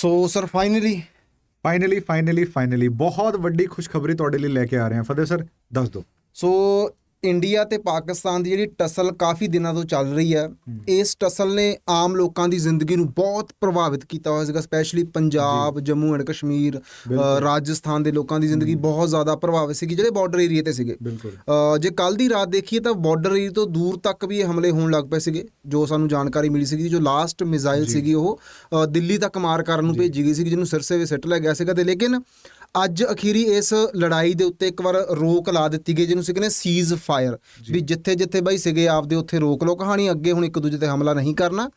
So sir finally finally finally finally ਬਹੁਤ ਵੱਡੀ ਖੁਸ਼ਖਬਰੀ ਤੁਹਾਡੇ ਲਈ ਲੈ ਕੇ ਆ ਰਹੇ ਹਾਂ। ਫਤਿਹ ਸਰ ਦੱਸ ਦਿਓ। ਸੋ ਇੰਡੀਆ ਤੇ ਪਾਕਿਸਤਾਨ ਦੀ ਜਿਹੜੀ ਟਸਲ ਕਾਫੀ ਦਿਨਾਂ ਤੋਂ ਚੱਲ ਰਹੀ ਹੈ। ਇਸ ਟਸਲ ਨੇ ਆਮ ਲੋਕਾਂ ਦੀ ਜ਼ਿੰਦਗੀ ਨੂੰ ਬਹੁਤ ਪ੍ਰਭਾਵਿਤ ਕੀਤਾ ਹੋਇਆ ਸੀਗਾ ਸਪੈਸ਼ਲੀ ਪੰਜਾਬ ਜੰਮੂ ਐਂਡ ਕਸ਼ਮੀਰ ਰਾਜਸਥਾਨ ਦੇ ਲੋਕਾਂ ਦੀ ਜ਼ਿੰਦਗੀ ਬਹੁਤ ਜ਼ਿਆਦਾ ਪ੍ਰਭਾਵਿਤ ਸੀਗੀ ਜਿਹੜੇ ਬਾਰਡਰ ਏਰੀਆ ਤੇ ਸੀਗੇ। ਜੇ ਕੱਲ ਦੀ ਰਾਤ ਦੇਖੀਏ ਤਾਂ ਬਾਰਡਰ ਏਰੀਆ ਤੋਂ ਦੂਰ ਤੱਕ ਵੀ ਇਹ ਹਮਲੇ ਹੋਣ ਲੱਗ ਪਏ ਸੀਗੇ ਜੋ ਸਾਨੂੰ ਜਾਣਕਾਰੀ ਮਿਲੀ ਸੀਗੀ ਜੋ ਲਾਸਟ ਮਿਜ਼ਾਈਲ ਸੀਗੀ ਉਹ ਦਿੱਲੀ ਤੱਕ ਮਾਰ ਕਰਨ ਨੂੰ ਭੇਜੀ ਗਈ ਸੀਗੀ ਜਿਹਨੂੰ ਸਿਰਸੇ ਵੀ ਸਿੱਟ ਲਿਆ ਗਿਆ ਸੀਗਾ ਤੇ ਲੇਕਿਨ ਅੱਜ ਅਖੀਰੀ ਇਸ ਲੜਾਈ ਦੇ ਉੱਤੇ ਇੱਕ ਵਾਰ ਰੋਕ ਲਾ ਦਿੱਤੀ ਗਈ ਜਿਹਨੂੰ ਸੀ ਕਹਿੰਦੇ ਸੀਜ਼ ਫਾਇਰ ਵੀ ਜਿੱਥੇ ਜਿੱਥੇ ਬਾਈ ਸੀਗੇ ਆਪਦੇ ਉੱਥੇ ਰੋਕ ਲਓ ਕਹਾਣੀ ਅੱਗੇ ਹੁਣ ਇੱਕ ਦੂਜੇ ਤੇ ਹਮਲਾ ਨਹੀਂ ਕਰਨਾ।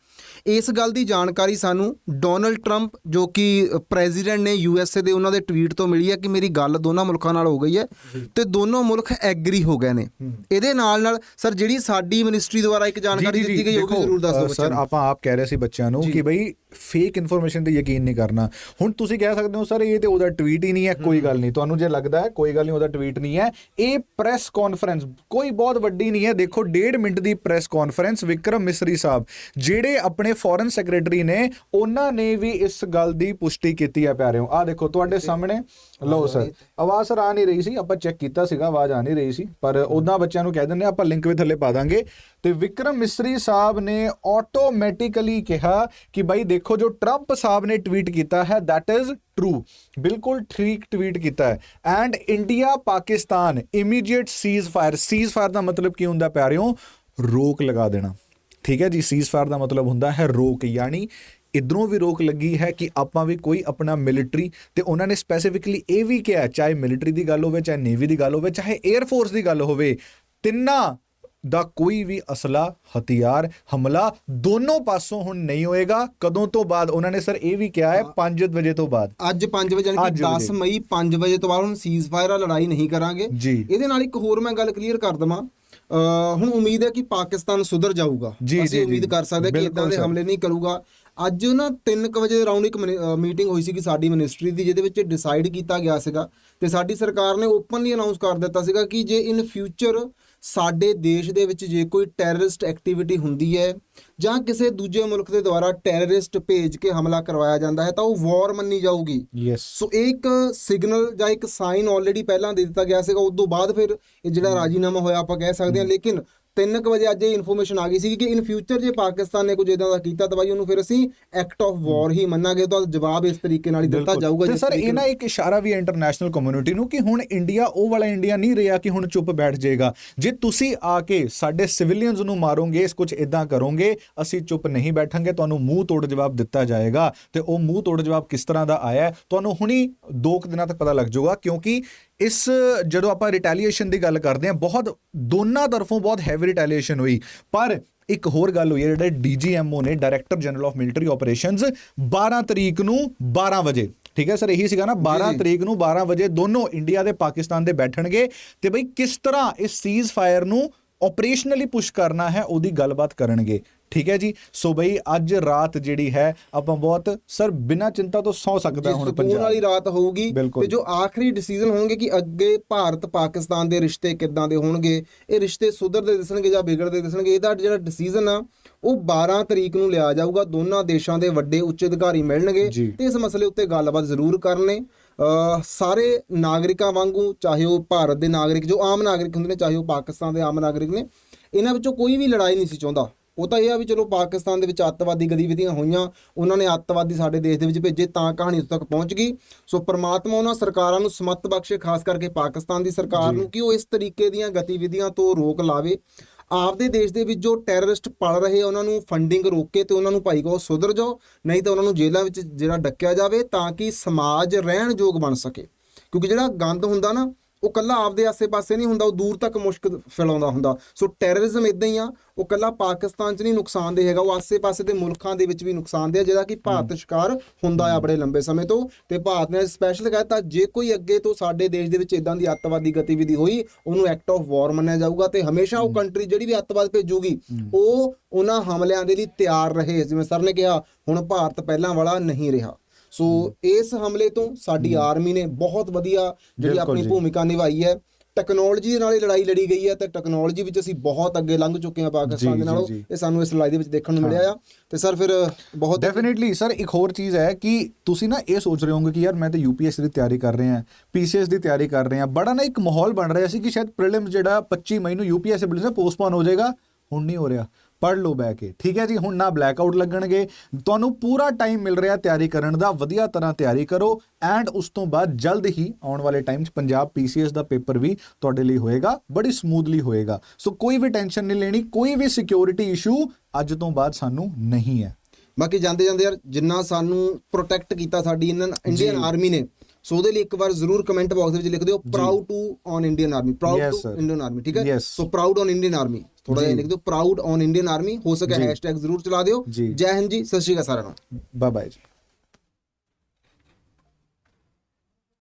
ਇਸ ਗੱਲ ਦੀ ਜਾਣਕਾਰੀ ਸਾਨੂੰ ਡੋਨਲਡ ਟਰੰਪ ਜੋ ਕਿ ਪ੍ਰੈਜ਼ੀਡੈਂਟ ਨੇ ਯੂਐਸਏ ਦੇ ਉਹਨਾਂ ਦੇ ਟਵੀਟ ਤੋਂ ਮਿਲੀ ਹੈ ਕਿ ਮੇਰੀ ਗੱਲ ਦੋਨਾਂ ਮੁਲਕਾਂ ਨਾਲ ਹੋ ਗਈ ਹੈ ਤੇ ਦੋਨੋਂ ਮੁਲਕ ਐਗਰੀ ਹੋ ਗਏ ਨੇ। ਇਹਦੇ ਨਾਲ ਨਾਲ ਸਰ ਜਿਹੜੀ ਸਾਡੀ ਮਿਨਿਸਟਰੀ ਦੁਆਰਾ ਇੱਕ ਜਾਣਕਾਰੀ ਦਿੱਤੀ ਗਈ ਉਹ ਵੀ ਜ਼ਰੂਰ ਦੱਸ ਦਿਓ ਬੱਚਿਆਂ ਸਰ ਆਪਾਂ ਆਪ ਕਹਿ ਰਹੇ ਸੀ ਬੱਚਿਆਂ ਨੂੰ ਕਿ ਬਈ ਫੇਕ ਇਨਫੋਰਮੇਸ਼ਨ ਤੇ ਯਕੀਨ ਨਹੀਂ ਕਰਨਾ। ਹੁਣ ਤੁਸੀਂ ਕਹਿ ਸਕਦੇ ਹੋ ਸਰ ਇਹ ਤੇ ਉਹਦਾ ਟਵੀਟ ਹੀ ਨਹੀਂ ਹੈ ਕੋਈ ਗੱਲ ਨਹੀਂ। ਤੁਹਾਨੂੰ ਜੇ ਲੱਗਦਾ ਹੈ ਕੋਈ ਗੱਲ ਨਹੀਂ ਉਹਦਾ ਟਵੀਟ ਨਹੀਂ ਹੈ। ਇਹ ਪ੍ਰੈਸ ਕਾਨਫਰੰਸ ਕੋਈ ਬਹੁਤ ਵੱਡੀ ਨਹੀਂ ਹੈ। ਦੇਖੋ 1.5 ਮਿੰਟ ਦੀ ਪ੍ਰੈਸ ਕਾਨਫਰੰਸ ਵਿਕਰਮ ਮਿਸਰੀ ਸਾਹਿਬ ਜਿਹੜੇ ਆਪਣੇ ਫੋਰਨ ਸੈਕਟਰੀ ਨੇ ਉਹਨਾਂ ਨੇ ਵੀ ਇਸ ਗੱਲ ਦੀ ਪੁਸ਼ਟੀ ਕੀਤੀ ਹੈ ਪਿਆਰਿਓ। ਆ ਦੇਖੋ ਤੁਹਾਡੇ ਸਾਹਮਣੇ ਲਓ ਸਰ ਆਵਾਜ਼ ਸਰ ਆ ਨਹੀਂ ਰਹੀ ਸੀ ਆਪਾਂ ਚੈੱਕ ਕੀਤਾ ਸੀਗਾ ਆਵਾਜ਼ ਆ ਨਹੀਂ ਰਹੀ ਸੀ ਪਰ ਉਦਾਂ ਬੱਚਿਆਂ ਨੂੰ ਕਹਿ ਦਿੰਦੇ ਆਪਾਂ ਲਿੰਕ ਵੀ ਥੱਲੇ ਪਾ ਦਾਂਗੇ। ਤੇ ਵਿਕਰਮ ਮਿਸਰੀ ਸਾਹਿਬ ਨੇ ਆਟੋਮੈਟਿਕਲੀ ਕਿਹਾ ਕਿ ਭਾਈ ਦੇਖੋ ਜੋ ਟਰੰਪ ਸਾਹਿਬ ਨੇ ਟਵੀਟ ਕੀਤਾ ਹੈ that is ਟਰੂ ਬਿਲਕੁਲ ਠੀਕ ਟਵੀਟ ਕੀਤਾ ਹੈ। And India Pakistan immediate ceasefire ceasefire ਦਾ ਮਤਲਬ ਕੀ ਹੁੰਦਾ ਪਿਆਰਿਓ? ਰੋਕ ਲਗਾ ਦੇਣਾ। ਠੀਕ ਹੈ ਜੀ ਸੀਜ਼ ਫਾਇਰ ਦਾ ਮਤਲਬ ਹੁੰਦਾ ਹੈ ਰੋਕ। ਯਾਨੀ ਇਧਰੋਂ ਵੀ ਰੋਕ ਲੱਗੀ ਹੈ ਕਿ ਆਪਾਂ ਵੀ ਕੋਈ ਆਪਣਾ ਮਿਲਟਰੀ ਤੇ ਉਹਨਾਂ ਨੇ ਸਪੈਸੀਫਿਕਲੀ ਇਹ ਵੀ ਕਿਹਾ ਚਾਹੇ ਮਿਲਟਰੀ ਦੀ ਗੱਲ ਹੋਵੇ, ਚਾਹੇ ਨੇਵੀ ਦੀ ਗੱਲ ਹੋਵੇ, ਚਾਹੇ 에ਅਰ ਫੋਰਸ ਦੀ ਗੱਲ ਹੋਵੇ, ਤਿੰਨਾਂ ਦਾ ਕੋਈ ਵੀ ਅਸਲਾ ਹਥਿਆਰ ਹਮਲਾ ਦੋਨੋਂ ਪਾਸੋਂ ਹੁਣ ਨਹੀਂ ਹੋਏਗਾ ਕਦੋਂ ਤੋਂ ਬਾਅਦ ਉਹਨਾਂ ਨੇ ਸਰ ਇਹ ਵੀ ਕਿਹਾ ਹੈ 5 ਵਜੇ ਤੋਂ ਬਾਅਦ ਅੱਜ 5 ਵਜੇ ਯਾਨੀ ਕਿ 10 ਵਜੇ। ਮਈ 5 ਵਜੇ ਤੋਂ ਬਾਅਦ ਹੁਣ ਸੀਜ਼ ਫਾਇਰ ਆ ਲੜਾਈ ਨਹੀਂ ਕਰਾਂਗੇ ਜੀ। ਇਹਦੇ ਨਾਲ ਇੱਕ ਹੋਰ ਮੈਂ ਗੱਲ ਕਲੀਅਰ ਕਰ ਦਵਾਂ ਹੁਣ ਉਮੀਦ ਹੈ ਕਿ ਪਾਕਿਸਤਾਨ ਸੁਧਰ ਜਾਊਗਾ ਅਸੀਂ। ਉਮੀਦ ਕਰ ਸਕਦੇ ਕਿ ਇਦਾਂ ਦੇ। ਹਮਲੇ ਨਹੀਂ ਕਰੂਗਾ ਅੱਜ ਨਾ 3 ਵਜੇ ਦੇ ਰਾਉਂਡ ਇੱਕ ਮੀਟਿੰਗ ਹੋਈ ਸੀ ਕਿ ਸਾਡੀ ਮਿਨਿਸਟਰੀ ਦੀ ਜਿਹਦੇ ਵਿੱਚ ਡਿਸਾਈਡ ਕੀਤਾ ਗਿਆ ਸੀਗਾ ਤੇ ਸਾਡੀ ਸਰਕਾਰ ਨੇ ਓਪਨਲੀ ਅਨਾਉਂਸ ਕਰ ਦਿੱਤਾ ਸੀਗਾ ਕਿ ਜੇ ਇਨ ਫਿਊਚਰ ਸਾਡੇ ਦੇਸ਼ ਦੇ ਵਿੱਚ ਜੇ ਕੋਈ ਟੈਰਰਿਸਟ ਐਕਟੀਵਿਟੀ ਹੁੰਦੀ ਹੈ ਜਾਂ ਕਿਸੇ ਦੂਜੇ ਮੁਲਕ ਦੇ ਦੁਆਰਾ ਟੈਰਰਿਸਟ ਭੇਜ ਕੇ ਹਮਲਾ ਕਰਵਾਇਆ ਜਾਂਦਾ ਹੈ ਤਾਂ ਉਹ ਵਾਰ ਮੰਨੀ ਜਾਊਗੀ। ਸੋ ਇੱਕ ਸਿਗਨਲ ਜਾਂ ਇੱਕ ਸਾਈਨ ਆਲਰੇਡੀ ਪਹਿਲਾਂ ਦੇ ਦਿੱਤਾ ਗਿਆ ਸੀਗਾ ਉਸ ਤੋਂ ਬਾਅਦ ਫਿਰ ਇਹ ਜਿਹੜਾ ਰਾਜੀਨਾਮਾ ਹੋਇਆ ਆਪਾਂ ਕਹਿ ਸਕਦੇ ਹਾਂ ਲੇਕਿਨ 3 ਵਜੇ ਅੱਜ ਇਹ ਇਨਫੋਰਮੇਸ਼ਨ ਆ ਗਈ ਸੀ ਕਿ ਇਨ ਫਿਊਚਰ ਜੇ ਪਾਕਿਸਤਾਨ ਨੇ ਕੁਝ ਇਦਾਂ ਦਾ ਕੀਤਾ ਤਾਂ ਬਾਈ ਉਹਨੂੰ ਫਿਰ ਅਸੀਂ ਐਕਟ ਆਫ ਵਾਰ ਹੀ ਮੰਨਾਂਗੇ ਤਾਂ ਜਵਾਬ ਇਸ ਤਰੀਕੇ ਨਾਲ ਹੀ ਦਿੱਤਾ ਜਾਊਗਾ ਜਿਸ ਸਰ ਇਹ ਨਾ ਇੱਕ ਇਸ਼ਾਰਾ ਵੀ ਇੰਟਰਨੈਸ਼ਨਲ ਕਮਿਊਨਿਟੀ ਨੂੰ ਕਿ ਹੁਣ ਇੰਡੀਆ ਉਹ ਵਾਲਾ ਇੰਡੀਆ ਨਹੀਂ ਰਿਹਾ ਕਿ ਹੁਣ ਚੁੱਪ ਬੈਠ ਜਾਏਗਾ। ਜੇ ਤੁਸੀਂ ਆ ਕੇ ਸਾਡੇ ਸਿਵਿਲੀਅਨਸ ਨੂੰ ਮਾਰੋਗੇ ਇਸ ਕੁਝ ਇਦਾਂ ਕਰੋਗੇ ਅਸੀਂ ਚੁੱਪ ਨਹੀਂ ਬੈਠਾਂਗੇ ਤੁਹਾਨੂੰ ਮੂੰਹ ਤੋੜ ਜਵਾਬ ਦਿੱਤਾ ਜਾਏਗਾ। ਤੇ ਉਹ ਮੂੰਹ ਤੋੜ ਜਵਾਬ ਕਿਸ ਤਰ੍ਹਾਂ ਦਾ ਆਇਆ ਤੁਹਾਨੂੰ ਹੁਣੀ 2 ਦਿਨਾਂ ਤੱਕ ਪਤਾ ਲੱਗ ਜਾਊਗਾ ਕਿਉਂਕਿ ਇਸ ਜਦੋਂ ਆਪਾਂ ਰਿਟੈਲੀਏਸ਼ਨ ਦੀ ਗੱਲ ਕਰਦੇ ਹਾਂ ਬਹੁਤ ਦੋਨਾਂ ਤਰਫੋਂ ਬਹੁਤ ਹੈਵੀ ਰਿਟੈਲੀਏਸ਼ਨ ਹੋਈ। ਪਰ ਇੱਕ ਹੋਰ ਗੱਲ ਹੋਈ ਹੈ ਜਿਹੜੇ ਡੀਜੀਐਮਓ ਨੇ director general of military operations 12 ਤਰੀਕ ਨੂੰ 12 ਵਜੇ। ਠੀਕ ਹੈ ਸਰ ਇਹੀ ਸੀਗਾ ਨਾ 12 ਤਰੀਕ ਨੂੰ 12 ਵਜੇ ਦੋਨੋਂ ਇੰਡੀਆ ਤੇ ਪਾਕਿਸਤਾਨ ਦੇ ਬੈਠਣਗੇ। ਤੇ ਬਈ ਕਿਸ ਤਰ੍ਹਾਂ ਇਸ ਸੀਜ਼ ਫਾਇਰ ਨੂੰ ਆਪਰੇਸ਼ਨਲੀ ਪੁਸ਼ ਕਰਨਾ ਹੈ ਉਹਦੀ ਗੱਲਬਾਤ ਕਰਨਗੇ। ਠੀਕ ਹੈ ਜੀ? ਸੋ ਬਈ ਅੱਜ ਰਾਤ ਜਿਹੜੀ ਹੈ ਆਪਾਂ ਬਹੁਤ ਸਰ ਬਿਨਾਂ ਚਿੰਤਾ ਤੋਂ ਸੌ ਸਕਦਾ ਹੁਣ ਪੰਜਾਬ। ਵਾਲੀ ਰਾਤ ਹੋਊਗੀ। ਤੇ ਜੋ ਆਖਰੀ ਡਿਸੀਜਨ ਹੋਣਗੇ ਕਿ ਅੱਗੇ ਭਾਰਤ ਪਾਕਿਸਤਾਨ ਦੇ ਰਿਸ਼ਤੇ ਕਿੱਦਾਂ ਦੇ ਹੋਣਗੇ ਇਹ ਰਿਸ਼ਤੇ ਸੁਧਰਦੇ ਦਿਸਣਗੇ ਜਾਂ ਵਿਗੜਦੇ ਦਿਸਣਗੇ ਇਹਦਾ ਜਿਹੜਾ ਡਿਸੀਜਨ ਆ ਉਹ 12 ਤਰੀਕ ਨੂੰ ਲਿਆ ਜਾਊਗਾ। ਦੋਨਾਂ ਦੇਸ਼ਾਂ ਦੇ ਵੱਡੇ ਉੱਚ ਅਧਿਕਾਰੀ ਮਿਲਣਗੇ। ਤੇ ਇਸ ਮਸਲੇ ਉੱਤੇ ਗੱਲਬਾਤ ਜ਼ਰੂਰ ਕਰਨੇ। ਸਾਰੇ ਨਾਗਰਿਕਾਂ ਵਾਂਗੂ ਚਾਹੇ ਉਹ ਭਾਰਤ ਦੇ ਨਾਗਰਿਕ ਜੋ ਆਮ ਨਾਗਰਿਕ ਹੁੰਦੇ ਨੇ ਚਾਹੇ ਉਹ ਪਾਕਿਸਤਾਨ ਦੇ ਆਮ ਨਾਗਰਿਕ ਨੇ ਇਹਨਾਂ ਵਿੱਚੋਂ ਕੋਈ ਵੀ ਲੜਾਈ ਨਹੀਂ ਸੀ ਚਾਹੁੰਦਾ। ਉਹ ਤਾਂ ਇਹ ਆ ਵੀ ਚਲੋ ਪਾਕਿਸਤਾਨ ਦੇ ਵਿੱਚ ਅੱਤਵਾਦੀ ਗਤੀਵਿਧੀਆਂ ਹੋਈਆਂ ਉਹਨਾਂ ਨੇ ਅੱਤਵਾਦੀ ਸਾਡੇ ਦੇਸ਼ ਦੇ ਵਿੱਚ ਭੇਜੇ ਤਾਂ ਕਹਾਣੀ ਉੱਥੇ ਤੱਕ ਪਹੁੰਚ ਗਈ। ਸੋ ਪ੍ਰਮਾਤਮਾ ਉਹਨਾਂ ਸਰਕਾਰਾਂ ਨੂੰ ਸਮਤ ਬਖਸ਼ੇ ਖਾਸ ਕਰਕੇ ਪਾਕਿਸਤਾਨ ਦੀ ਸਰਕਾਰ ਨੂੰ ਕਿ ਉਹ ਇਸ ਤਰੀਕੇ ਦੀਆਂ ਗਤੀਵਿਧੀਆਂ ਤੋਂ ਰੋਕ ਲਾਵੇ। ਆਪਦੇ ਦੇਸ਼ ਦੇ ਵਿੱਚ ਜੋ ਟੈਰਰਿਸਟ ਪਲ ਰਹੇ ਉਹਨਾਂ ਨੂੰ ਫੰਡਿੰਗ ਰੋਕੇ ਤੇ ਉਹਨਾਂ ਨੂੰ ਭਾਈ ਕੋ ਸੁਧਰ ਜਾਓ, ਨਹੀਂ ਤਾਂ ਉਹਨਾਂ ਨੂੰ ਜੇਲ੍ਹਾਂ ਵਿੱਚ ਜਿਹੜਾ ਡੱਕਿਆ ਜਾਵੇ ਤਾਂ ਕਿ ਸਮਾਜ ਰਹਿਣਯੋਗ ਬਣ ਸਕੇ। ਕਿਉਂਕਿ ਜਿਹੜਾ ਗੰਦ ਹੁੰਦਾ ਨਾ ਉਹ ਕੱਲਾ ਆਪਦੇ ਆਸੇ-ਪਾਸੇ ਨਹੀਂ ਹੁੰਦਾ ਉਹ ਦੂਰ ਤੱਕ ਮੁਸ਼ਕ ਫੈਲਾਉਂਦਾ ਹੁੰਦਾ। ਸੋ ਟੈਰਰਿਜ਼ਮ ਇਦਾਂ ਹੀ ਆ ਉਹ ਕੱਲਾ ਪਾਕਿਸਤਾਨ 'ਚ ਨਹੀਂ ਨੁਕਸਾਨਦੇਹ ਹੈਗਾ ਉਹ ਆਸੇ-ਪਾਸੇ ਦੇ ਮੁਲਕਾਂ ਦੇ ਵਿੱਚ ਵੀ ਨੁਕਸਾਨਦੇਹ ਆ, ਜਿਹਦਾ ਕਿ ਭਾਰਤ ਸ਼ਿਕਾਰ ਹੁੰਦਾ ਆ ਬੜੇ ਲੰਬੇ ਸਮੇਂ ਤੋਂ। ਤੇ ਭਾਰਤ ਨੇ ਸਪੈਸ਼ਲ ਕਹਿਤਾ ਜੇ ਕੋਈ ਅੱਗੇ ਤੋਂ ਸਾਡੇ ਦੇਸ਼ ਦੇ ਵਿੱਚ ਇਦਾਂ ਦੀ ਅੱਤਵਾਦੀ ਗਤੀਵਿਧੀ ਹੋਈ ਉਹਨੂੰ ਐਕਟ ਆਫ ਵਾਰ ਮੰਨਿਆ ਜਾਊਗਾ ਤੇ ਹਮੇਸ਼ਾ ਉਹ ਕੰਟਰੀ ਜਿਹੜੀ ਵੀ ਅੱਤਵਾਦ ਭੇਜੂਗੀ ਉਹ ਉਹਨਾਂ ਹਮਲਿਆਂ ਦੇ ਲਈ ਤਿਆਰ ਰਹੇ ਜਿਵੇਂ ਸਰ ਨੇ ਕਿਹਾ ਹੁਣ ਭਾਰਤ ਪਹਿਲਾਂ ਵਾਲਾ ਨਹੀਂ ਰਿਹਾ। ਸੋ ਇਸ ਹਮਲੇ ਤੋਂ ਸਾਡੀ ਆਰਮੀ ਨੇ ਬਹੁਤ ਵਧੀਆ ਜਿਹੜੀ ਆਪਣੀ। ਭੂਮਿਕਾ ਨਿਭਾਈ ਹੈ। ਟੈਕਨੋਲੋਜੀ ਦੇ ਨਾਲ ਇਹ ਲੜਾਈ ਲੜੀ ਗਈ ਹੈ ਤੇ ਟੈਕਨੋਲੋਜੀ ਵਿੱਚ ਅਸੀਂ ਬਹੁਤ ਅੱਗੇ ਲੰਘ ਚੁੱਕੇ ਹਾਂ ਪਾਕਿਸਤਾਨ ਦੇ ਨਾਲੋਂ। ਇਹ ਸਾਨੂੰ ਇਸ ਲੜਾਈ ਦੇ ਵਿੱਚ ਦੇਖਣ ਨੂੰ ਮਿਲਿਆ ਆ। ਤੇ ਸਰ ਫਿਰ ਬਹੁਤ ਡੈਫੀਨਿਟਲੀ ਸਰ ਇੱਕ ਹੋਰ ਚੀਜ਼ ਹੈ ਕਿ ਤੁਸੀਂ ਨਾ ਇਹ ਸੋਚ ਰਹੇ ਹੋਵੋਗੇ ਕਿ ਯਾਰ ਮੈਂ ਤਾਂ ਯੂਪੀਐਸਸੀ ਦੀ ਤਿਆਰੀ ਕਰ ਰਿਹਾ ਹਾਂ ਪੀਸੀਐਸ ਦੀ ਤਿਆਰੀ ਕਰ ਰਿਹਾ ਹਾਂ ਬੜਾ ਨਾ ਇੱਕ ਮਾਹੌਲ ਬਣ ਰਿਹਾ ਸੀ ਕਿ ਸ਼ਾਇਦ ਪ੍ਰੀਲਿਮਸ ਜਿਹੜਾ 25 ਮਈ ਨੂੰ ਯੂਪੀਐਸਸੀ ਪ੍ਰੀਲਿਮਸ ਪੋਸਟਪੋਨ ਹੋ ਜਾਏਗਾ ਹੁਣ ਨਹੀਂ ਹੋ ਰਿਹਾ। ਪੜ੍ਹ ਲਓ ਬੈ ਕੇ। ਠੀਕ ਹੈ ਜੀ? ਹੁਣ ਨਾ ਬਲੈਕਆਊਟ ਲੱਗਣਗੇ। ਤੁਹਾਨੂੰ ਪੂਰਾ ਟਾਈਮ ਮਿਲ ਰਿਹਾ ਤਿਆਰੀ ਕਰਨ ਦਾ। ਵਧੀਆ ਤਰ੍ਹਾਂ ਤਿਆਰੀ ਕਰੋ। ਐਂਡ ਉਸ ਤੋਂ ਬਾਅਦ ਜਲਦ ਹੀ ਆਉਣ ਵਾਲੇ ਟਾਈਮ 'ਚ ਪੰਜਾਬ ਪੀਸੀਐਸ ਦਾ ਪੇਪਰ ਵੀ ਤੁਹਾਡੇ ਲਈ ਹੋਏਗਾ। ਬੜੀ ਸਮੂਥਲੀ ਹੋਏਗਾ। ਸੋ ਕੋਈ ਵੀ ਟੈਨਸ਼ਨ ਨਹੀਂ ਲੈਣੀ। ਕੋਈ ਵੀ ਸਿਕਿਉਰਿਟੀ ਇਸ਼ੂ ਅੱਜ ਤੋਂ ਬਾਅਦ ਸਾਨੂੰ ਨਹੀਂ ਹੈ। ਬਾਕੀ ਜਾਂਦੇ ਜਾਂਦੇ ਯਾਰ ਜਿੰਨਾ ਸਾਨੂੰ ਪ੍ਰੋਟੈਕਟ ਕੀਤਾ ਸਾਡੀ ਇੰਡੀਅਨ ਇੰਡੀਅਨ ਆਰਮੀ ਨੇ ਸੋ ਉਹਦੇ ਲਈ ਇੱਕ ਵਾਰ ਜ਼ਰੂਰ ਕਮੈਂਟ ਬਾਕਸ ਦੇ ਵਿੱਚ ਲਿਖ ਦਿਓ proud to on Indian army proud to. Indian army ਠੀਕ ਹੈ. So proud on Indian army ਥੋੜਾ ਜਿਹਾ ਲਿਖ ਦਿਓ ਪ੍ਰਾਊਡ ਔਨ ਇੰਡੀਅਨ ਆਰਮੀ ਹੋ ਸਕੇ। ਹੈਸ਼ਟੈਗ ਜ਼ਰੂਰ ਚਲਾ ਦਿਓ ਜੀ। ਜੈ ਹਿੰਦ ਜੀ ਸਤਿ ਸ਼੍ਰੀ ਅਕਾਲ ਸਾਰਿਆਂ ਨੂੰ ਬਾਏ ਬਾਏ ਜੀ